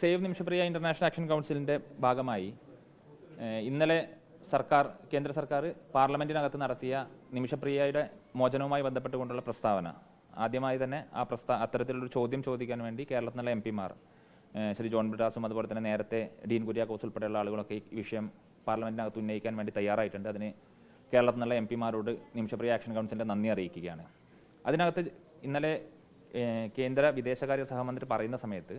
Save Nimisha Priya international action കൗൺസിലിന്റെ ഭാഗമായി. ഇന്നലെ സർക്കാർ കേന്ദ്ര സർക്കാർ പാർലമെന്റിനകത്ത് നടത്തിയ നിമിഷപ്രിയയുടെ മോചനവുമായി ബന്ധപ്പെട്ടുകൊണ്ടുള്ള പ്രസ്താവന. ആദ്യമായി തന്നെ ആ പ്രസ്താ അത്തരത്തിലൊരു ചോദ്യം ചോദിക്കാൻ വേണ്ടി കേരളത്തിലുള്ള എം പിമാർ ശ്രീ ജോൺ ബ്രിഡാസും അതുപോലെ തന്നെ നേരത്തെ ഡീൻ കുര്യാക്കോസ് ഉൾപ്പെടെയുള്ള ആളുകളൊക്കെ ഈ വിഷയം പാർലമെന്റിനകത്ത് ഉന്നയിക്കാൻ വേണ്ടി തയ്യാറായിട്ടുണ്ട്. അതിന് കേരളത്തിൽ നിന്നുള്ള എം പിമാരോട് നിമിഷപ്രിയ ആക്ഷൻ കൗൺസിലിന്റെ നന്ദി അറിയിക്കുകയാണ്. അതിനകത്ത് ഇന്നലെ കേന്ദ്ര വിദേശകാര്യ സഹമന്ത്രി പറയുന്ന സമയത്ത്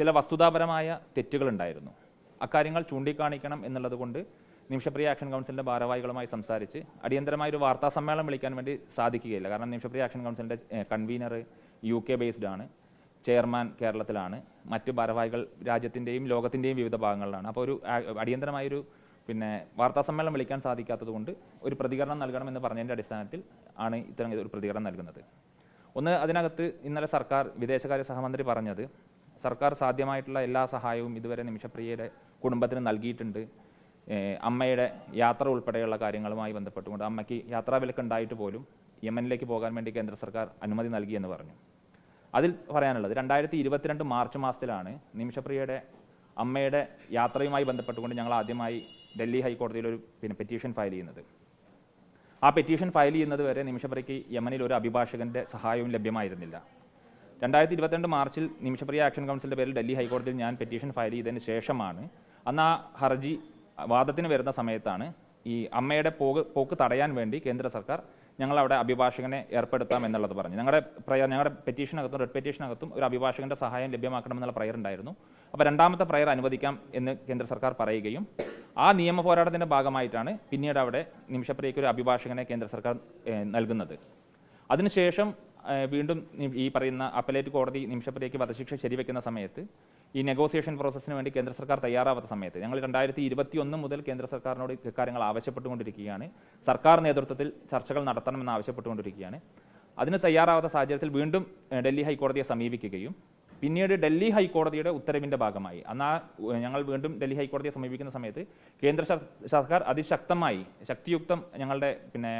ചില വസ്തുതാപരമായ തെറ്റുകളുണ്ടായിരുന്നു. അക്കാര്യങ്ങൾ ചൂണ്ടിക്കാണിക്കണം എന്നുള്ളത് കൊണ്ട് നിമിഷപ്രിയ ആക്ഷൻ കൗൺസിലിന്റെ ഭാരവാഹികളുമായി സംസാരിച്ച് അടിയന്തരമായ ഒരു വാർത്താ സമ്മേളനം വിളിക്കാൻ വേണ്ടി സാധിക്കുകയില്ല. കാരണം നിമിഷപ്രിയ ആക്ഷൻ കൗൺസിലിന്റെ കൺവീനർ യു കെ ബേസ്ഡ് ആണ് ചെയർമാൻ കേരളത്തിലാണ് മറ്റ് ഭാരവാഹികൾ രാജ്യത്തിന്റെയും ലോകത്തിന്റെയും വിവിധ ഭാഗങ്ങളിലാണ്. അപ്പോൾ ഒരു അടിയന്തരമായൊരു പിന്നെ വാർത്താ സമ്മേളനം വിളിക്കാൻ സാധിക്കാത്തതുകൊണ്ട് ഒരു പ്രതികരണം നൽകണമെന്ന് പറഞ്ഞതിന്റെ അടിസ്ഥാനത്തിൽ ആണ് ഇത്തരം ഒരു പ്രതികരണം നൽകുന്നത്. ഒന്ന് അതിനകത്ത് ഇന്നലെ സർക്കാർ വിദേശകാര്യ സഹമന്ത്രി പറഞ്ഞത് സർക്കാർ സാധ്യമായിട്ടുള്ള എല്ലാ സഹായവും ഇതുവരെ നിമിഷപ്രിയയുടെ കുടുംബത്തിന് നൽകിയിട്ടുണ്ട്. അമ്മയുടെ യാത്ര ഉൾപ്പെടെയുള്ള കാര്യങ്ങളുമായി ബന്ധപ്പെട്ടുകൊണ്ട് അമ്മയ്ക്ക് യാത്രാ വിലക്ക് ഉണ്ടായിട്ട് പോലും യമനിലേക്ക് പോകാൻ വേണ്ടി കേന്ദ്ര സർക്കാർ അനുമതി എന്ന് പറഞ്ഞു. അതിൽ പറയാനുള്ളത് രണ്ടായിരത്തി ഇരുപത്തിരണ്ട് മാർച്ച് മാസത്തിലാണ് നിമിഷപ്രിയയുടെ അമ്മയുടെ യാത്രയുമായി ബന്ധപ്പെട്ടുകൊണ്ട് ഞങ്ങൾ ആദ്യമായി ഡൽഹി ഹൈക്കോടതിയിൽ ഒരു പിന്നെ പെറ്റീഷൻ ഫയൽ ചെയ്യുന്നത്. ആ പെറ്റീഷൻ ഫയൽ ചെയ്യുന്നത് വരെ നിമിഷപ്രിയയ്ക്ക് യമനിൽ ഒരു അഭിഭാഷകന്റെ സഹായവും ലഭ്യമായിരുന്നില്ല. രണ്ടായിരത്തി ഇരുപത്തിരണ്ട് മാർച്ചിൽ നിമിഷപ്രിയ ആക്ഷൻ കൗൺസിലിന്റെ പേരിൽ ഡൽഹി ഹൈക്കോടതിയിൽ ഞാൻ പെറ്റീഷൻ ഫയൽ ചെയ്തതിന് ശേഷമാണ് അന്ന് ആ ഹർജി വാദത്തിന് വരുന്ന സമയത്താണ് ഈ അമ്മയുടെ പോക്ക് പോക്ക് തടയാൻ വേണ്ടി കേന്ദ്ര സർക്കാർ ഞങ്ങളവിടെ അഭിഭാഷകനെ ഏർപ്പെടുത്താം എന്നുള്ളത് പറഞ്ഞു. ഞങ്ങളുടെ പ്രയർ ഞങ്ങളുടെ പെറ്റീഷനകത്തും റെഡ് പെറ്റീഷനകത്തും ഒരു അഭിഭാഷകന്റെ സഹായം ലഭ്യമാക്കണമെന്നുള്ള പ്രയർ ഉണ്ടായിരുന്നു. അപ്പോൾ രണ്ടാമത്തെ പ്രയർ അനുവദിക്കാം എന്ന് കേന്ദ്ര സർക്കാർ പറയുകയും ആ നിയമ പോരാട്ടത്തിന്റെ ഭാഗമായിട്ടാണ് പിന്നീട് അവിടെ നിമിഷപ്രിയയ്ക്ക് ഒരു അഭിഭാഷകനെ കേന്ദ്ര സർക്കാർ നൽകുന്നത്. അതിനുശേഷം വീണ്ടും ഈ പറയുന്ന അപ്പലേറ്റ് കോടതി നിമിഷപ്രിയയ്ക്ക് വധശിക്ഷ ശരിവെക്കുന്ന സമയത്ത് ഈ നെഗോസിയേഷൻ പ്രോസസ്സിന് വേണ്ടി കേന്ദ്ര സർക്കാർ തയ്യാറാവാത്ത സമയത്ത് ഞങ്ങൾ രണ്ടായിരത്തി ഇരുപത്തി ഒന്ന് മുതൽ കേന്ദ്ര സർക്കാരിനോട് ഇക്കാര്യങ്ങൾ ആവശ്യപ്പെട്ടുകൊണ്ടിരിക്കുകയാണ്. സർക്കാർ നേതൃത്വത്തിൽ ചർച്ചകൾ നടത്തണമെന്ന് ആവശ്യപ്പെട്ടുകൊണ്ടിരിക്കുകയാണ്. അതിന് തയ്യാറാവാത്ത സാഹചര്യത്തിൽ വീണ്ടും ഡൽഹി ഹൈക്കോടതിയെ സമീപിക്കുകയും പിന്നീട് ഡൽഹി ഹൈക്കോടതിയുടെ ഉത്തരവിന്റെ ഭാഗമായി. അന്ന് ആ ഞങ്ങൾ വീണ്ടും ഡൽഹി ഹൈക്കോടതിയെ സമീപിക്കുന്ന സമയത്ത് കേന്ദ്ര സർക്കാർ അതിശക്തമായി ശക്തിയുക്തം ഞങ്ങളുടെ പിന്നെ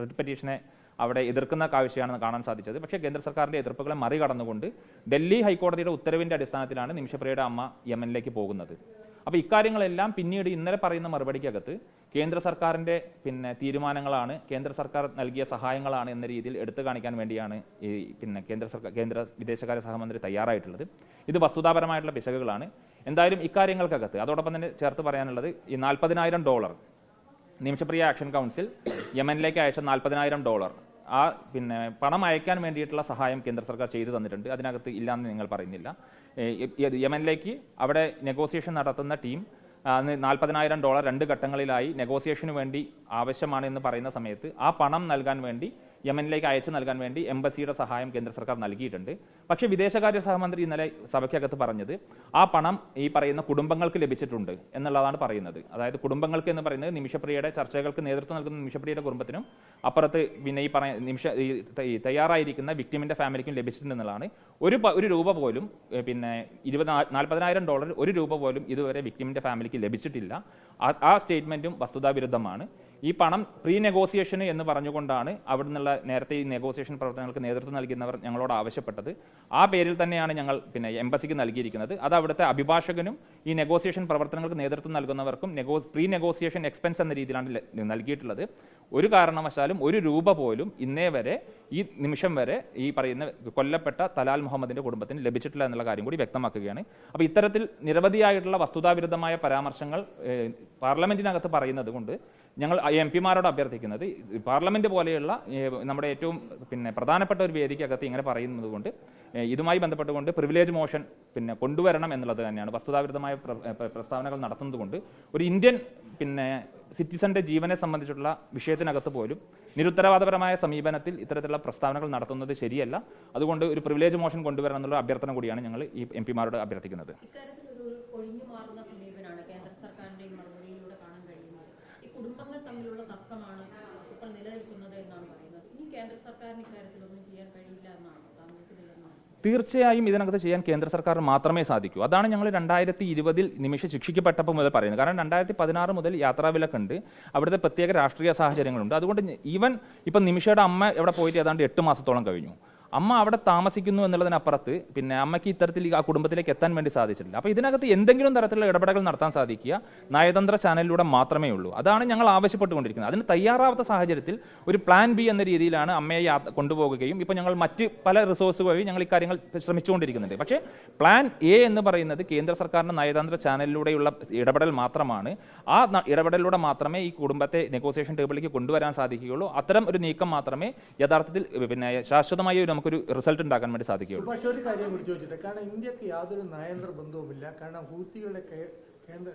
റിട്ട് പെറ്റീഷനെ അവിടെ എതിർക്കുന്ന കാഴ്ചയാണെന്ന് കാണാൻ സാധിച്ചത്. പക്ഷേ കേന്ദ്ര സർക്കാരിന്റെ എതിർപ്പുകളെ മറികടന്നുകൊണ്ട് ഡൽഹി ഹൈക്കോടതിയുടെ ഉത്തരവിന്റെ അടിസ്ഥാനത്തിലാണ് നിമിഷപ്രിയയുടെ അമ്മ യമനിലേക്ക് പോകുന്നത്. അപ്പോൾ ഇക്കാര്യങ്ങളെല്ലാം പിന്നീട് ഇന്നലെ പറയുന്ന മറുപടിക്കകത്ത് കേന്ദ്ര സർക്കാരിന്റെ പിന്നെ തീരുമാനങ്ങളാണ് കേന്ദ്ര സർക്കാർ നൽകിയ സഹായങ്ങളാണ് എന്ന രീതിയിൽ എടുത്തു കാണിക്കാൻ വേണ്ടിയാണ് ഈ പിന്നെ കേന്ദ്ര സർക്കാർ കേന്ദ്ര വിദേശകാര്യ സഹമന്ത്രി തയ്യാറായിട്ടുള്ളത്. ഇത് വസ്തുതാപരമായിട്ടുള്ള പിശകുകളാണ്. എന്തായാലും ഇക്കാര്യങ്ങൾക്കകത്ത് അതോടൊപ്പം തന്നെ ചേർത്ത് പറയാനുള്ളത് ഈ നാൽപ്പതിനായിരം ഡോളർ നിമിഷപ്രിയ ആക്ഷൻ കൗൺസിൽ യമനിലേക്ക് അയച്ച നാൽപ്പതിനായിരം ഡോളർ ആ പിന്നെ പണം അയക്കാൻ വേണ്ടിയിട്ടുള്ള സഹായം കേന്ദ്ര സർക്കാർ ചെയ്തു തന്നിട്ടുണ്ട്. അതിനകത്ത് ഇല്ലാന്ന് നിങ്ങൾ പറയുന്നില്ല. യമനിലേക്ക് അവിടെ നെഗോസിയേഷൻ നടത്തുന്ന ടീം നാൽപ്പതിനായിരം ഡോളർ രണ്ട് ഘട്ടങ്ങളിലായി നെഗോസിയേഷന് വേണ്ടി ആവശ്യമാണ് എന്ന് പറയുന്ന സമയത്ത് ആ പണം നൽകാൻ വേണ്ടി യമനിലേക്ക് അയച്ചു നൽകാൻ വേണ്ടി എംബസിയുടെ സഹായം കേന്ദ്ര സർക്കാർ നൽകിയിട്ടുണ്ട്. പക്ഷേ വിദേശകാര്യ സഹമന്ത്രി ഇന്നലെ സഭയ്ക്കകത്ത് പറഞ്ഞത് ആ പണം ഈ പറയുന്ന കുടുംബങ്ങൾക്ക് ലഭിച്ചിട്ടുണ്ട് എന്നുള്ളതാണ് പറയുന്നത്. അതായത് കുടുംബങ്ങൾക്ക് എന്ന് പറയുന്നത് നിമിഷപ്രിയയുടെ ചർച്ചകൾക്ക് നേതൃത്വം നൽകുന്ന നിമിഷപ്രിയയുടെ കുടുംബത്തിനും അപ്പുറത്ത് പിന്നെ ഈ പറയ നിമിഷ തയ്യാറായിരിക്കുന്ന വിക്ടിമിന്റെ ഫാമിലിക്കും ലഭിച്ചിട്ടുണ്ടെന്നുള്ളതാണ് ഒരു ഒരു രൂപ പോലും പിന്നെ ഇരുപത് നാൽപ്പതിനായിരം ഡോളർ ഒരു രൂപ പോലും ഇതുവരെ വിക്ടിമിന്റെ ഫാമിലിക്ക് ലഭിച്ചിട്ടില്ല. ആ സ്റ്റേറ്റ്മെന്റും വസ്തുതാവിരുദ്ധമാണ്. ഈ പണം പ്രീ നെഗോസിയേഷന് എന്ന് പറഞ്ഞുകൊണ്ടാണ് അവിടെ നിന്നുള്ള നേരത്തെ ഈ നെഗോസിയേഷൻ പ്രവർത്തനങ്ങൾക്ക് നേതൃത്വം നൽകുന്നവർ ഞങ്ങളോട് ആവശ്യപ്പെട്ടത്. ആ പേരിൽ തന്നെയാണ് ഞങ്ങൾ പിന്നെ എംബസിക്ക് നൽകിയിരിക്കുന്നത്. അത് അവിടുത്തെ അഭിഭാഷകനും ഈ നെഗോസിയേഷൻ പ്രവർത്തനങ്ങൾക്ക് നേതൃത്വം നൽകുന്നവർക്കും നെഗോ പ്രീ നെഗോസിയേഷൻ എക്സ്പെൻസ് എന്ന രീതിയിലാണ് നൽകിയിട്ടുള്ളത്. ഒരു കാരണവശാലും ഒരു രൂപ പോലും ഇന്നേ വരെ ഈ നിമിഷം വരെ ഈ പറയുന്ന കൊല്ലപ്പെട്ട തലാൽ മുഹമ്മദിന്റെ കുടുംബത്തിന് ലഭിച്ചിട്ടില്ല എന്നുള്ള കാര്യം കൂടി വ്യക്തമാക്കുകയാണ്. അപ്പോൾ ഇത്തരത്തിൽ നിരവധിയായിട്ടുള്ള വസ്തുതാവിരുദ്ധമായ പരാമർശങ്ങൾ പാർലമെന്റിനകത്ത് പറയുന്നത് കൊണ്ട് ഞങ്ങൾ എം പിമാരോട് അഭ്യർത്ഥിക്കുന്നത്. പാർലമെന്റ് പോലെയുള്ള നമ്മുടെ ഏറ്റവും പിന്നെ പ്രധാനപ്പെട്ട ഒരു വേദിക്കകത്ത് ഇങ്ങനെ പറയുന്നത് കൊണ്ട് ഇതുമായി ബന്ധപ്പെട്ടുകൊണ്ട് പ്രിവിലേജ് മോഷൻ പിന്നെ കൊണ്ടുവരണം എന്നുള്ളത് തന്നെയാണ്. വസ്തുതാവിരുദ്ധമായ പ്ര- പ്ര- പ്രസ്താവനകൾ നടത്തുന്നത് കൊണ്ട് ഒരു ഇന്ത്യൻ പിന്നെ സിറ്റിസന്റെ ജീവനെ സംബന്ധിച്ചിട്ടുള്ള വിഷയത്തിനകത്ത് പോലും നിരുത്തരവാദപരമായ സമീപനത്തിൽ ഇത്തരത്തിലുള്ള പ്രസ്താവനകൾ നടത്തുന്നത് ശരിയല്ല. അതുകൊണ്ട് ഒരു പ്രിവിലേജ് മോഷൻ കൊണ്ടുവരണം എന്നുള്ള അഭ്യർത്ഥന കൂടിയാണ് ഞങ്ങൾ ഈ എം പിമാരോട് അഭ്യർത്ഥിക്കുന്നത് ഇക്കാര്യത്തിൽ ഒരു ഒഴിഞ്ഞു മാറുന്ന സമീപനാണ് കേന്ദ്ര സർക്കാരിന്റെ ഈ മറുപടിയിലൂടെ കാണാൻ കഴിയുന്നത് ഈ കുടുംബങ്ങൾ തമ്മിലുള്ള തർക്കമാണ് ഇപ്പോൾ നിലനിൽക്കുന്നത് എന്നാണ് പറയുന്നത്. ഇനി കേന്ദ്ര സർക്കാരിന് ഇക്കാര്യത്തിൽ ഒന്നും ചെയ്യാൻ കഴിയില്ല എന്നാണ് താങ്കൾക്ക് തീർച്ചയായും ഇതിനകത്ത് ചെയ്യാൻ കേന്ദ്ര സർക്കാർ മാത്രമേ സാധിക്കൂ. അതാണ് ഞങ്ങൾ രണ്ടായിരത്തി ഇരുപതിൽ നിമിഷ ശിക്ഷിക്കപ്പെട്ടപ്പോൾ മുതൽ പറയുന്നത്. കാരണം രണ്ടായിരത്തി പതിനാറ് മുതൽ യാത്രാവിലക്കുണ്ട് അവിടുത്തെ പ്രത്യേക രാഷ്ട്രീയ സാഹചര്യങ്ങളുണ്ട്. അതുകൊണ്ട് ഈവൻ ഇപ്പം നിമിഷയുടെ അമ്മ എവിടെ പോയിട്ട് ഏതാണ്ട് എട്ട് മാസത്തോളം കഴിഞ്ഞു. അമ്മ അവിടെ താമസിക്കുന്നു എന്നുള്ളതിനപ്പുറത്ത് പിന്നെ അമ്മയ്ക്ക് ഇത്തരത്തിൽ ആ കുടുംബത്തിലേക്ക് എത്താൻ വേണ്ടി സാധിച്ചിട്ടില്ല. അപ്പോൾ ഇതിനകത്ത് എന്തെങ്കിലും തരത്തിലുള്ള ഇടപെടലുകൾ നടത്താൻ സാധിക്കുക നയതന്ത്ര ചാനലിലൂടെ മാത്രമേ ഉള്ളൂ. അതാണ് ഞങ്ങൾ ആവശ്യപ്പെട്ടുകൊണ്ടിരിക്കുന്നത്. അതിന് തയ്യാറാവാത്ത സാഹചര്യത്തിൽ ഒരു പ്ലാൻ ബി എന്ന രീതിയിലാണ് അമ്മയെ കൊണ്ടുപോകുകയും ഇപ്പോൾ ഞങ്ങൾ മറ്റ് പല റിസോഴ്സ് വഴി ഞങ്ങൾ ഇക്കാര്യങ്ങൾ ശ്രമിച്ചുകൊണ്ടിരിക്കുന്നുണ്ട്. പക്ഷേ പ്ലാൻ എ എന്ന് പറയുന്നത് കേന്ദ്ര സർക്കാരിന്റെ നയതന്ത്ര ചാനലിലൂടെയുള്ള ഇടപെടൽ മാത്രമാണ്. ആ ഇടപെടലിലൂടെ മാത്രമേ ഈ കുടുംബത്തെ നെഗോസിയേഷൻ ടേബിളിലേക്ക് കൊണ്ടുവരാൻ സാധിക്കുകയുള്ളൂ. അത്തരം ഒരു നീക്കം മാത്രമേ യഥാർത്ഥത്തിൽ പിന്നെ ശാശ്വതമായി ഒരു നമുക്കൊരു റിസൾട്ട് ഉണ്ടാക്കാൻ വേണ്ടി സാധിക്കുകയുള്ളൂ. പക്ഷേ ഒരു കാര്യം കൂടി ചോദിച്ചിട്ട് കാരണം ഇന്ത്യയ്ക്ക് യാതൊരു നയതന്ത്ര ബന്ധവുമില്ല കാരണം ഹൂത്തികളുടെ കേന്ദ്ര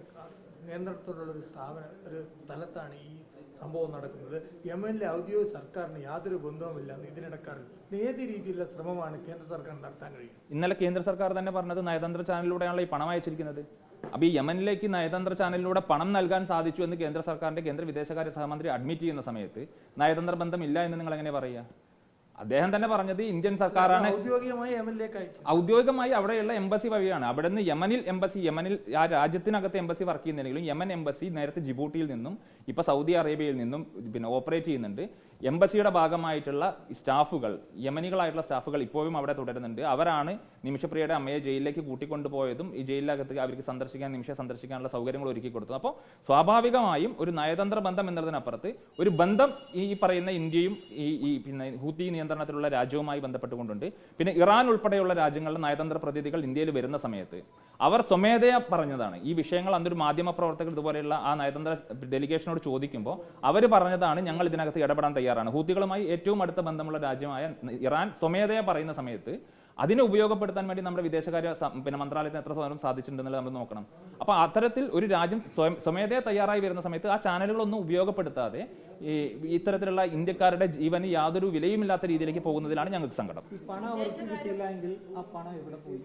നിയന്ത്രണത്തോടുള്ള ഒരു സ്ഥാപന ഒരു സ്ഥലത്താണ് ഈ സംഭവം നടക്കുന്നത്. യമനിലെ ഔദ്യോഗിക സർക്കാരിന് യാതൊരു ബന്ധവുമില്ല എന്ന് ഇതിനിടക്കാറിൽ ഏത് രീതിയിലുള്ള ശ്രമമാണ് കേന്ദ്ര സർക്കാർ നടത്താൻ കഴിയുന്നത് ഇന്നലെ കേന്ദ്ര സർക്കാർ തന്നെ പറഞ്ഞത് നയതന്ത്ര ചാനലിലൂടെയാണല്ലോ ഈ പണം അയച്ചിരിക്കുന്നത്. അപ്പോൾ ഈ യമനിലേക്ക് നയതന്ത്ര ചാനലിലൂടെ പണം നൽകാൻ സാധിച്ചു എന്ന് കേന്ദ്ര സർക്കാരിന്റെ കേന്ദ്ര വിദേശകാര്യ സഹമന്ത്രി അഡ്മിറ്റ് ചെയ്യുന്ന സമയത്ത് നയതന്ത്ര ബന്ധം ഇല്ല എന്ന് നിങ്ങൾ എങ്ങനെ പറയുക? അദ്ദേഹം തന്നെ പറഞ്ഞത് ഇന്ത്യൻ സർക്കാരാണ് ഔദ്യോഗികമായി ഔദ്യോഗികമായി അവിടെയുള്ള എംബസി വഴിയാണ്. അവിടെ നിന്ന് യമനിൽ എംബസി യമനിൽ ആ രാജ്യത്തിനകത്ത് എംബസി വർക്ക് ചെയ്യുന്നില്ലെങ്കിലും യമൻ എംബസി നേരത്തെ ജിബൂട്ടിയിൽ നിന്നും ഇപ്പൊ സൗദി അറേബ്യയിൽ നിന്നും പിന്നെ ഓപ്പറേറ്റ് ചെയ്യുന്നുണ്ട്. എംബസിയുടെ ഭാഗമായിട്ടുള്ള സ്റ്റാഫുകൾ യമനികളായിട്ടുള്ള സ്റ്റാഫുകൾ ഇപ്പോഴും അവിടെ തുടരുന്നുണ്ട്. അവരാണ് നിമിഷപ്രിയയുടെ അമ്മയെ ജയിലിലേക്ക് കൂട്ടിക്കൊണ്ടുപോയതും ഈ ജയിലിനകത്ത് അവർക്ക് സന്ദർശിക്കാൻ നിമിഷം സന്ദർശിക്കാനുള്ള സൗകര്യങ്ങൾ ഒരുക്കി കൊടുത്തു അപ്പോൾ സ്വാഭാവികമായും ഒരു നയതന്ത്ര ബന്ധം എന്നതിനപ്പുറത്ത് ഒരു ബന്ധം ഈ പറയുന്ന ഇന്ത്യയും ഈ ഈ പിന്നെ ഹൂത്തി നിയന്ത്രണത്തിലുള്ള രാജ്യവുമായി ബന്ധപ്പെട്ടുകൊണ്ടുണ്ട്. പിന്നെ ഇറാൻ ഉൾപ്പെടെയുള്ള രാജ്യങ്ങളുടെ നയതന്ത്ര പ്രതിനിധികൾ ഇന്ത്യയിൽ വരുന്ന സമയത്ത് അവർ സ്വമേധയാ പറഞ്ഞതാണ്. ഈ വിഷയങ്ങൾ അന്നൊരു മാധ്യമ പ്രവർത്തകർ ഇതുപോലെയുള്ള ആ നയതന്ത്ര ഡെലിഗേഷനോട് ചോദിക്കുമ്പോൾ അവർ പറഞ്ഞതാണ് ഞങ്ങൾ ഇതിനകത്ത് ഇടപെടാൻ തയ്യാറാണ്. ഹൂത്തികളുമായി ഏറ്റവും അടുത്ത ബന്ധമുള്ള രാജ്യമായ ഇറാൻ സ്വമേധയാ പറയുന്ന സമയത്ത് അതിനെ ഉപയോഗപ്പെടുത്താൻ വേണ്ടി നമ്മുടെ വിദേശകാര്യ പിന്നെ മന്ത്രാലയത്തിന് എത്ര സ്വാതന്ത്ര്യം സാധിച്ചിട്ടുണ്ടെന്നുള്ളത് നമ്മൾ നോക്കണം. അപ്പൊ അത്തരത്തിൽ ഒരു രാജ്യം സ്വയം സ്വമേധയാ തയ്യാറായി വരുന്ന സമയത്ത് ആ ചാനലുകളൊന്നും ഉപയോഗപ്പെടുത്താതെ ഈ ഇത്തരത്തിലുള്ള ഇന്ത്യക്കാരുടെ ജീവന് യാതൊരു വിലയുമില്ലാത്ത രീതിയിലേക്ക് പോകുന്നതിലാണ് ഞങ്ങൾക്ക് സങ്കടം. പണം അവർക്ക് ആ പണം എവിടെ പോയി?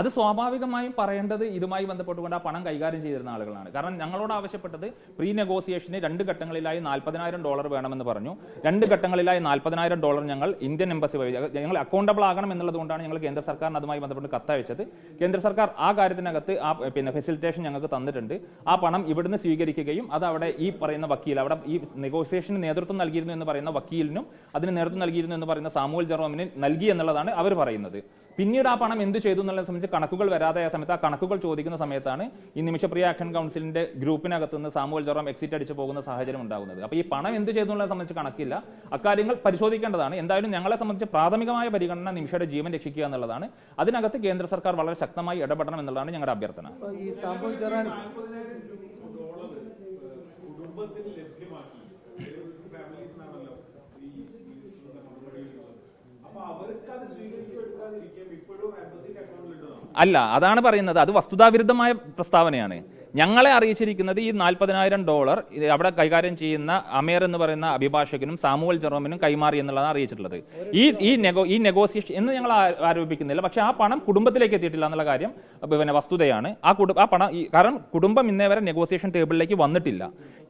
അത് സ്വാഭാവികമായും പറയേണ്ടത് ഇതുമായി ബന്ധപ്പെട്ടുകൊണ്ട് ആ പണം കൈകാര്യം ചെയ്തിരുന്ന ആളുകളാണ്. കാരണം ഞങ്ങളോട് ആവശ്യപ്പെട്ടത് പ്രീ നെഗോസിയേഷന് രണ്ട് ഘട്ടങ്ങളിലായി നാൽപ്പതിനായിരം ഡോളർ വേണമെന്ന് പറഞ്ഞു. രണ്ട് ഘട്ടങ്ങളിലായി നാൽപ്പതിനായിരം ഡോളർ ഞങ്ങൾ ഇന്ത്യൻ എംബസി വഴി ഞങ്ങൾ അക്കൗണ്ടബിൾ ആകണം എന്നുള്ളത് കൊണ്ടാണ് ഞങ്ങൾ കേന്ദ്ര സർക്കാരിന് അതുമായി ബന്ധപ്പെട്ട് കത്തയച്ചത്. കേന്ദ്ര സർക്കാർ ആ കാര്യത്തിനകത്ത് ആ പിന്നെ ഫെസിലിറ്റേഷൻ ഞങ്ങൾക്ക് തന്നിട്ടുണ്ട്. ആ പണം ഇവിടുന്ന് സ്വീകരിക്കുകയും അത് അവിടെ ഈ പറയുന്ന വക്കീൽ അവിടെ ഈ നെഗോസിയേഷന് നേതൃത്വം നൽകിയിരുന്നു എന്ന് പറയുന്ന വക്കീലിനും അതിന് നേതൃത്വം നൽകിയിരുന്നു എന്ന് പറയുന്ന സാമൂഹ്യ ജെറോമിന് നൽകി എന്നുള്ളതാണ് അവർ പറയുന്നത്. പിന്നീട് ആ പണം എന്ത് ചെയ്തു എന്നുള്ളത് സംബന്ധിച്ച് കണക്കുകൾ വരാതായ സമയത്ത് ആ കണക്കുകൾ ചോദിക്കുന്ന സമയത്താണ് ഈ നിമിഷപ്രിയ ആക്ഷൻ കൗൺസിലിന്റെ ഗ്രൂപ്പിനകത്ത് നിന്ന് സാമുവൽ ജോറം എക്സിറ്റ് അടിച്ചു പോകുന്ന സാഹചര്യം ഉണ്ടാകുന്നത്. അപ്പോൾ ഈ പണം എന്ത് ചെയ്തു എന്നുള്ളത് സംബന്ധിച്ച് കണക്കില്ല. അക്കാര്യങ്ങൾ പരിശോധിക്കേണ്ടതാണ്. എന്തായാലും ഞങ്ങളെ സംബന്ധിച്ച് പ്രാഥമികമായ പരിഗണന നിമിഷയുടെ ജീവൻ രക്ഷിക്കുക എന്നുള്ളതാണ്. അതിനകത്ത് കേന്ദ്ര സർക്കാർ വളരെ ശക്തമായി ഇടപെടണം എന്നുള്ളതാണ് ഞങ്ങളുടെ അഭ്യർത്ഥന. ഈ കുടുംബത്തിന് ലഭ്യമാക്കി. ഫാമിലീസ് ഈ മിനിസ്റ്ററിന്റെ മറുപടിയിലുള്ളത് അപ്പൊ അവർക്ക് അത് അക്കൗണ്ടിലുള്ളതാണ് അല്ല അതാണ് പറയുന്നത്. അത് വസ്തുതാവിരുദ്ധമായ പ്രസ്താവനയാണ്. ഞങ്ങളെ അറിയിച്ചിരിക്കുന്നത് ഈ നാൽപ്പതിനായിരം ഡോളർ അവിടെ കൈകാര്യം ചെയ്യുന്ന അമേർ എന്ന് പറയുന്ന അഭിഭാഷകനും സാമുവൽ ജെറോമിനും കൈമാറി എന്നുള്ളതാണ് അറിയിച്ചിട്ടുള്ളത്. ഈ ഈ നെഗോ ഈ നെഗോസിയേഷൻ എന്ന് ഞങ്ങൾ ആരോപിക്കുന്നില്ല. പക്ഷേ ആ പണം കുടുംബത്തിലേക്ക് എത്തിയിട്ടില്ല എന്നുള്ള കാര്യം പിന്നെ വസ്തുതയാണ്. ആ കുടുംബ ആ പണം കാരണം കുടുംബം ഇന്നേ വരെ നെഗോസിയേഷൻ ടേബിളിലേക്ക് വന്നിട്ടില്ല.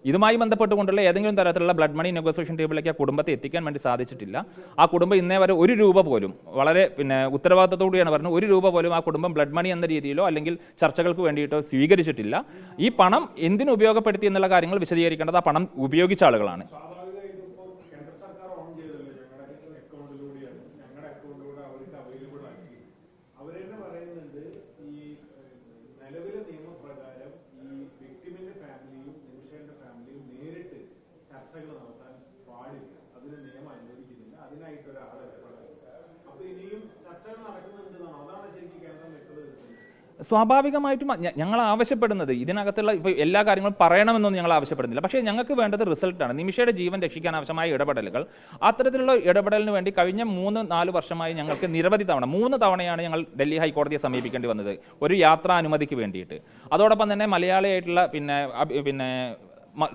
ഇതുമായി ബന്ധപ്പെട്ടുകൊണ്ടുള്ള ഏതെങ്കിലും തരത്തിലുള്ള ബ്ലഡ് മണി നെഗോസിയേഷൻ ടേബിളിലേക്ക് ആ കുടുംബത്തെ എത്തിക്കാൻ വേണ്ടി സാധിച്ചിട്ടില്ല. ആ കുടുംബം ഇന്നേ വരെ ഒരു രൂപ പോലും വളരെ പിന്നെ ഉത്തരവാദിത്തത്തോടെയാണ് പറഞ്ഞത് ഒരു രൂപ പോലും ആ കുടുംബം ബ്ലഡ് മണി എന്ന രീതിയിലോ അല്ലെങ്കിൽ ചർച്ചകൾക്ക് വേണ്ടിയിട്ടോ സ്വീകരിച്ചിട്ടില്ല. ഈ പണം എന്തിനു ഉപയോഗപ്പെടുത്തി എന്നുള്ള കാര്യങ്ങൾ വിശദീകരിക്കേണ്ടത് ആ പണം ഉപയോഗിച്ച ആളുകളാണ്. അവരെന്നെ പറയുന്നുണ്ട് ഈ നിലവിലെ നിയമപ്രകാരം ഈ വിക്ടിമിന്റെ ചർച്ചകൾ നടത്താൻ പാടില്ല. അതിന് നിയമം അനുവദിക്കുന്നില്ല. അതിനായിട്ട് ഒരു ഏർപ്പെടാറില്ല അപ്പൊ ഇനിയും ചർച്ചകൾ നടക്കുന്നുണ്ടെന്നാണ് അതാണ് ശരിക്കും കേന്ദ്രം വ്യക്തത സ്വാഭാവികമായിട്ടും ഞങ്ങൾ ആവശ്യപ്പെടുന്നത് ഇതിനകത്തുള്ള ഇപ്പോൾ എല്ലാ കാര്യങ്ങളും പറയണമെന്നൊന്നും ഞങ്ങൾ ആവശ്യപ്പെടുന്നില്ല. പക്ഷേ ഞങ്ങൾക്ക് വേണ്ടത് റിസൾട്ടാണ്. നിമിഷയുടെ ജീവൻ രക്ഷിക്കാൻ ആവശ്യമായ ഇടപെടലുകൾ. അത്തരത്തിലുള്ള ഇടപെടലിന് വേണ്ടി കഴിഞ്ഞ മൂന്ന് നാല് വർഷമായി ഞങ്ങൾക്ക് നിരവധി തവണ മൂന്ന് തവണയാണ് ഞങ്ങൾ ഡൽഹി ഹൈക്കോടതിയെ സമീപിക്കേണ്ടി വന്നത്. ഒരു യാത്രാ അനുമതിക്ക് വേണ്ടിയിട്ട്. അതോടൊപ്പം തന്നെ മലയാളിയായിട്ടുള്ള പിന്നെ പിന്നെ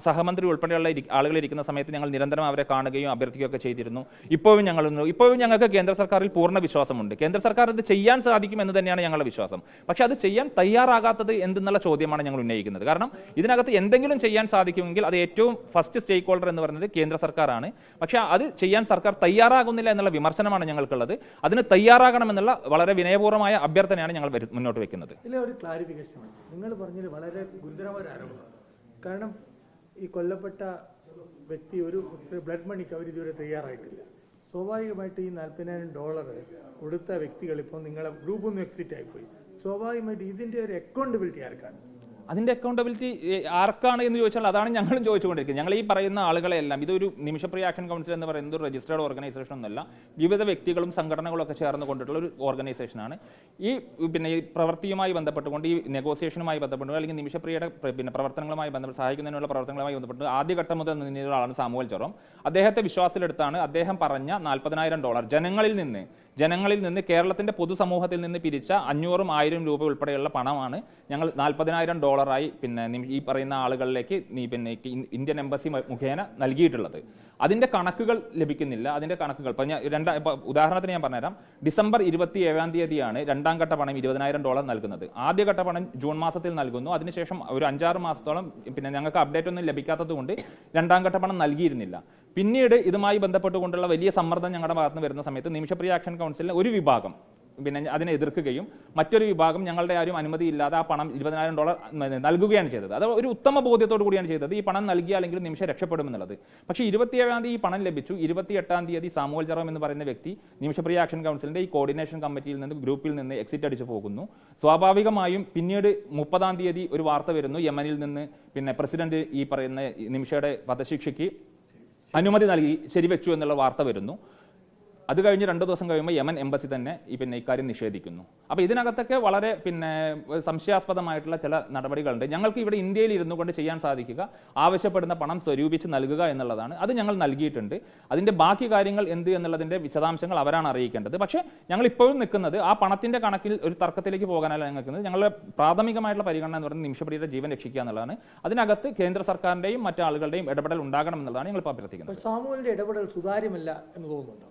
സഹമന്ത്രി ഉൾപ്പെടെയുള്ള ആളുകൾ ഇരിക്കുന്ന സമയത്ത് ഞങ്ങൾ നിരന്തരം അവരെ കാണുകയും അഭ്യർത്ഥിക്കുകയൊക്കെ ചെയ്തിരുന്നു. ഇപ്പോഴും ഞങ്ങൾ ഇപ്പോഴും ഞങ്ങൾക്ക് കേന്ദ്ര സർക്കാരിൽ പൂർണ വിശ്വാസമുണ്ട്. കേന്ദ്ര സർക്കാർ ഇത് ചെയ്യാൻ സാധിക്കും എന്ന് തന്നെയാണ് ഞങ്ങളുടെ വിശ്വാസം. പക്ഷെ അത് ചെയ്യാൻ തയ്യാറാകാത്തത് എന്തെന്നുള്ള ചോദ്യമാണ് ഞങ്ങൾ ഉന്നയിക്കുന്നത്. കാരണം ഇതിനകത്ത് എന്തെങ്കിലും ചെയ്യാൻ സാധിക്കുമെങ്കിൽ അത് ഏറ്റവും ഫസ്റ്റ് സ്റ്റേക്ക് ഹോൾഡർ എന്ന് പറയുന്നത് കേന്ദ്ര സർക്കാരാണ്. പക്ഷെ അത് ചെയ്യാൻ സർക്കാർ തയ്യാറാകുന്നില്ല എന്നുള്ള വിമർശനമാണ് ഞങ്ങൾക്കുള്ളത്. അതിന് തയ്യാറാകണമെന്നുള്ള വളരെ വിനയപൂർവമായ അഭ്യർത്ഥനയാണ് ഞങ്ങൾ മുന്നോട്ട് വെക്കുന്നത്. ഒരു ക്ലാരിഫിക്കേഷൻ നിങ്ങൾ പറഞ്ഞത് വളരെ ഗുരുതരമായ ഒരു ആരോപണമാണ്. കാരണം ഈ കൊല്ലപ്പെട്ട വ്യക്തി ഒരു ബ്ലഡ് മണിക്ക് അവർ ഇതുവരെ തയ്യാറായിട്ടില്ല. സ്വാഭാവികമായിട്ട് ഈ നാൽപ്പതിനായിരം ഡോളർ കൊടുത്ത വ്യക്തികൾ ഇപ്പോൾ നിങ്ങളെ ഗ്രൂപ്പിൽ നിന്ന് എക്സിറ്റ് ആയിപ്പോയി. സ്വാഭാവികമായിട്ട് ഇതിന്റെ ഒരു അക്കൗണ്ടബിലിറ്റി ആർക്കാണ്? അതിന്റെ അക്കൗണ്ടബിലിറ്റി ആർക്കാണ് എന്ന് ചോദിച്ചാൽ അതാണ് ഞങ്ങളും ചോദിച്ചുകൊണ്ടിരിക്കുന്നത്. ഞങ്ങൾ ഈ പറയുന്ന ആളുകളെല്ലാം ഇതൊരു നിമിഷപ്രിയ ആക്ഷൻ കൗൺസിൽ എന്ന് പറയുന്നത് ഒരു രജിസ്റ്റേർഡ് ഓർഗനൈസേഷൻ ഒന്നല്ല. വിവിധ വ്യക്തികളും സംഘടനകളും ഒക്കെ ചേർന്ന് കൊണ്ടിട്ടുള്ള ഒരു ഓർഗനൈസേഷനാണ് ഈ പിന്നെ ഈ പ്രവൃത്തിയുമായി ബന്ധപ്പെട്ടുകൊണ്ട് ഈ നെഗോസിയേഷനുമായി ബന്ധപ്പെട്ട് അല്ലെങ്കിൽ നിമിഷപ്രിയയുടെ പ്ര- പിന്നെ പ്രവർത്തനങ്ങളുമായി ബന്ധപ്പെട്ട് സഹായിക്കുന്നതിനുള്ള പ്രവർത്തനങ്ങളുമായി ബന്ധപ്പെട്ട് ആദ്യഘട്ടം മുതൽ നിന്നിട്ടുള്ള ആളാണ് സാമുവൽ ചൊറം. അദ്ദേഹത്തെ വിശ്വാസത്തിലെടുത്താണ് അദ്ദേഹം പറഞ്ഞ നാൽപ്പതിനായിരം ഡോളർ ജനങ്ങളിൽ നിന്ന് ജനങ്ങളിൽ നിന്ന് കേരളത്തിന്റെ പൊതുസമൂഹത്തിൽ നിന്ന് പിരിച്ച അഞ്ഞൂറും ആയിരം രൂപ ഉൾപ്പെടെയുള്ള പണമാണ് ഞങ്ങൾ നാൽപ്പതിനായിരം ഡോളറായി പിന്നെ ഈ പറയുന്ന ആളുകളിലേക്ക് നീ പിന്നെ ഇന്ത്യൻ എംബസി മുഖേന നൽകിയിട്ടുള്ളത്. അതിന്റെ കണക്കുകൾ ലഭിക്കുന്നില്ല. അതിന്റെ കണക്കുകൾ ഇപ്പൊ ഞാൻ രണ്ടാ ഉദാഹരണത്തിന് ഞാൻ പറഞ്ഞുതരാം. ഡിസംബർ ഇരുപത്തി ഏഴാം തീയതിയാണ് രണ്ടാം ഘട്ട പണം ഇരുപതിനായിരം ഡോളർ നൽകുന്നത്. ആദ്യഘട്ട പണം ജൂൺ മാസത്തിൽ നൽകുന്നു. അതിനുശേഷം ഒരു അഞ്ചാറ് മാസത്തോളം പിന്നെ ഞങ്ങൾക്ക് അപ്ഡേറ്റ് ഒന്നും ലഭിക്കാത്തത് കൊണ്ട് രണ്ടാം ഘട്ട പണം നൽകിയിരുന്നില്ല. പിന്നീട് ഇതുമായി ബന്ധപ്പെട്ടുകൊണ്ടുള്ള വലിയ സമ്മർദ്ദം ഞങ്ങളുടെ ഭാഗത്ത് നിന്ന് വരുന്ന സമയത്ത് നിമിഷപ്രിയ ആക്ഷൻ കൗൺസിലിന് ഒരു വിഭാഗം പിന്നെ അതിനെ എതിർക്കുകയും മറ്റൊരു വിഭാഗം ഞങ്ങളുടെ ആരും അനുമതി ഇല്ലാതെ ആ പണം ഇരുപതിനായിരം ഡോളർ നൽകുകയാണ് ചെയ്തത്. അത് ഒരു ഉത്തമ ബോധ്യത്തോടു കൂടിയാണ് ചെയ്തത്. ഈ പണം നൽകിയാലെങ്കിലും നിമിഷം രക്ഷപ്പെടുമെന്നുള്ളത്. പക്ഷേ ഇരുപത്തിയേഴാം തീയതി ഈ പണം ലഭിച്ചു. ഇരുപത്തിയെട്ടാം തീയതി സാമുവൽ ജെറോം എന്ന് പറയുന്ന വ്യക്തി നിമിഷപ്രിയ ആക്ഷൻ കൗൺസിലിന്റെ ഈ കോർഡിനേഷൻ കമ്മിറ്റിയിൽ നിന്ന് ഗ്രൂപ്പിൽ നിന്ന് എക്സിറ്റ് അടിച്ചു പോകുന്നു. സ്വാഭാവികമായും പിന്നീട് മുപ്പതാം തീയതി ഒരു വാർത്ത വരുന്നു. യമനിൽ നിന്ന് പിന്നെ പ്രസിഡന്റ് ഈ പറയുന്ന നിമിഷയുടെ വധശിക്ഷയ്ക്ക് അനുമതി നൽകി ശരിവെച്ചു എന്നുള്ള വാർത്ത വരുന്നു. അത് കഴിഞ്ഞ് രണ്ട് ദിവസം കഴിയുമ്പോൾ യമൻ എംബസി തന്നെ ഈ പിന്നെ ഇക്കാര്യം നിഷേധിക്കുന്നു. അപ്പോൾ ഇതിനകത്തൊക്കെ വളരെ പിന്നെ സംശയാസ്പദമായിട്ടുള്ള ചില നടപടികളുണ്ട്. ഞങ്ങൾക്ക് ഇവിടെ ഇന്ത്യയിൽ ഇരുന്നു കൊണ്ട് ചെയ്യാൻ സാധിക്കുക ആവശ്യപ്പെടുന്ന പണം സ്വരൂപിച്ച് നൽകുക എന്നുള്ളതാണ്. അത് ഞങ്ങൾ നൽകിയിട്ടുണ്ട്. അതിന്റെ ബാക്കി കാര്യങ്ങൾ എന്ത് എന്നുള്ളതിന്റെ വിശദാംശങ്ങൾ അവരാണ് അറിയിക്കേണ്ടത്. പക്ഷേ ഞങ്ങൾ ഇപ്പോഴും നിൽക്കുന്നത് ആ പണത്തിന്റെ കണക്കിൽ ഒരു തർക്കത്തിലേക്ക് പോകാനല്ല ഞങ്ങൾ നിൽക്കുന്നത്. ഞങ്ങളുടെ പ്രാഥമികമായിട്ടുള്ള പരിഗണന എന്ന് പറയുന്നത് നിമിഷപ്രിയുടെ ജീവൻ രക്ഷിക്കുക എന്നുള്ളതാണ്. അതിനകത്ത് കേന്ദ്ര സർക്കാരിന്റെയും മറ്റു ആളുകളുടെയും ഇടപെടൽ ഉണ്ടാകണം എന്നുള്ളതാണ് ഞങ്ങൾ ഇപ്പോൾ അഭ്യർത്ഥിക്കുന്നത്. സാമൂഹിക ഇടപെടൽ സുതാര്യമല്ല എന്ന് തോന്നുന്നുണ്ടോ?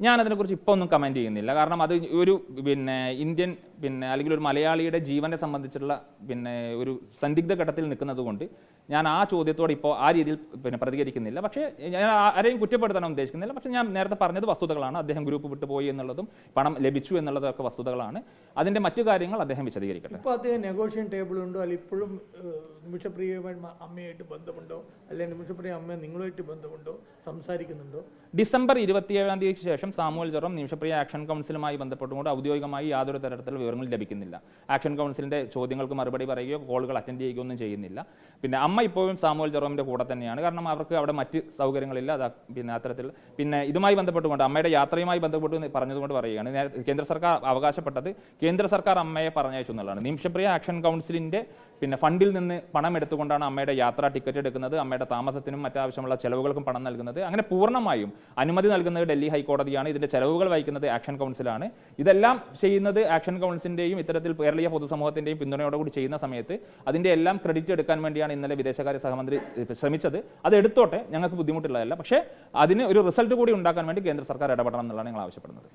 ഞാൻ അതിനെക്കുറിച്ച് ഇപ്പോൾ ഒന്നും കമന്റ് ചെയ്യുന്നില്ല. കാരണം അത് ഒരു പിന്നെ ഇന്ത്യൻ പിന്നെ അല്ലെങ്കിൽ ഒരു മലയാളിയുടെ ജീവനെ സംബന്ധിച്ചുള്ള പിന്നെ ഒരു സന്ദിഗ്ധ ഘട്ടത്തിൽ നിൽക്കുന്നത് കൊണ്ട് ഞാൻ ആ ചോദ്യത്തോട് ഇപ്പോൾ ആ രീതിയിൽ പിന്നെ പ്രതികരിക്കുന്നില്ല. പക്ഷേ ഞാൻ ആരെയും കുറ്റപ്പെടുത്താൻ ഉദ്ദേശിക്കുന്നില്ല. പക്ഷേ ഞാൻ നേരത്തെ പറഞ്ഞത് വസ്തുതകളാണ്. അദ്ദേഹം ഗ്രൂപ്പ് വിട്ടുപോയി എന്നുള്ളതും പണം ലഭിച്ചു എന്നുള്ളതൊക്കെ വസ്തുതകളാണ്. അതിന്റെ മറ്റു കാര്യങ്ങൾ അദ്ദേഹം വിശദീകരിക്കട്ടെ. ഇപ്പോൾ അദ്ദേഹം നെഗോഷ്യൻ ടേബിൾ ഉണ്ടോ? അല്ലെങ്കിൽ ഇപ്പോഴും നിമിഷപ്രിയമായി അമ്മയായിട്ട് ബന്ധമുണ്ടോ? അല്ലെങ്കിൽ നിമിഷപ്രിയ അമ്മ നിങ്ങളുമായിട്ട് ബന്ധമുണ്ടോ? സംസാരിക്കുന്നുണ്ടോ? ഡിസംബർ ഇരുപത്തിയേഴാം തീയതിക്ക് ശേഷം സാമൂഹ്യ ജെറോം നിമിഷപ്രിയ ആക്ഷൻ കൗൺസിലുമായി ബന്ധപ്പെട്ടുകൊണ്ട് ഔദ്യോഗികമായി യാതൊരു തരത്തിലുള്ള വിവരങ്ങൾ ലഭിക്കുന്നില്ല. ആക്ഷൻ കൗൺസിലിന്റെ ചോദ്യങ്ങൾക്ക് മറുപടി പറയുകയോ കോളുകൾ അറ്റൻഡ് ചെയ്യുകയോ ഒന്നും ചെയ്യുന്നില്ല. പിന്നെ അമ്മ ഇപ്പോഴും സാമുവൽ ജെറോമിന്റെ കൂടെ തന്നെയാണ്. കാരണം അവർക്ക് അവിടെ മറ്റ് സൗകര്യങ്ങളില്ല. അത് പിന്നെ അത്തരത്തിൽ പിന്നെ ഇതുമായി ബന്ധപ്പെട്ടുകൊണ്ട് അമ്മയുടെ യാത്രയുമായി ബന്ധപ്പെട്ട് പറഞ്ഞതുകൊണ്ട് പറയുകയാണ്. കേന്ദ്ര സർക്കാർ അവകാശപ്പെട്ടത് കേന്ദ്ര സർക്കാർ അമ്മയെ പറഞ്ഞയച്ചു എന്നുള്ളതാണ്. നിമിഷപ്രിയ ആക്ഷൻ കൗൺസിലിന്റെ പിന്നെ ഫണ്ടിൽ നിന്ന് പണം എടുത്തുകൊണ്ടാണ് അമ്മയുടെ യാത്രാ ടിക്കറ്റ് എടുക്കുന്നത് അമ്മയുടെ താമസത്തിനും മറ്റാവശ്യമുള്ള ചെലവുകൾക്കും പണം നൽകുന്നത്. അങ്ങനെ പൂർണമായും അനുമതി നൽകുന്നത് ഡൽഹി ഹൈക്കോടതിയാണ്. ഇതിന്റെ ചെലവുകൾ വഹിക്കുന്നത് ആക്ഷൻ കൗൺസിലാണ്. ഇതെല്ലാം ചെയ്യുന്നത് ആക്ഷൻ കൗൺസിലിന്റെയും ഇത്തരത്തിൽ കേരളീയ പൊതുസമൂഹത്തിന്റെയും പിന്തുണയോടുകൂടി ചെയ്യുന്ന സമയത്ത് അതിന്റെ എല്ലാം ക്രെഡിറ്റ് എടുക്കാൻ വേണ്ടിയാണ് ഇന്നലെ വിദേശകാര്യ സഹമന്ത്രി ശ്രമിച്ചത്. അത് എടുത്തോട്ടെ ഞങ്ങൾക്ക് ബുദ്ധിമുട്ടുള്ളതല്ല. പക്ഷേ അതിന് ഒരു റിസൾട്ട് കൂടി ഉണ്ടാക്കാൻ വേണ്ടി കേന്ദ്ര സർക്കാർ ഇടപെടണം എന്നുള്ളതാണ് ഞങ്ങൾ ആവശ്യപ്പെടുന്നത്.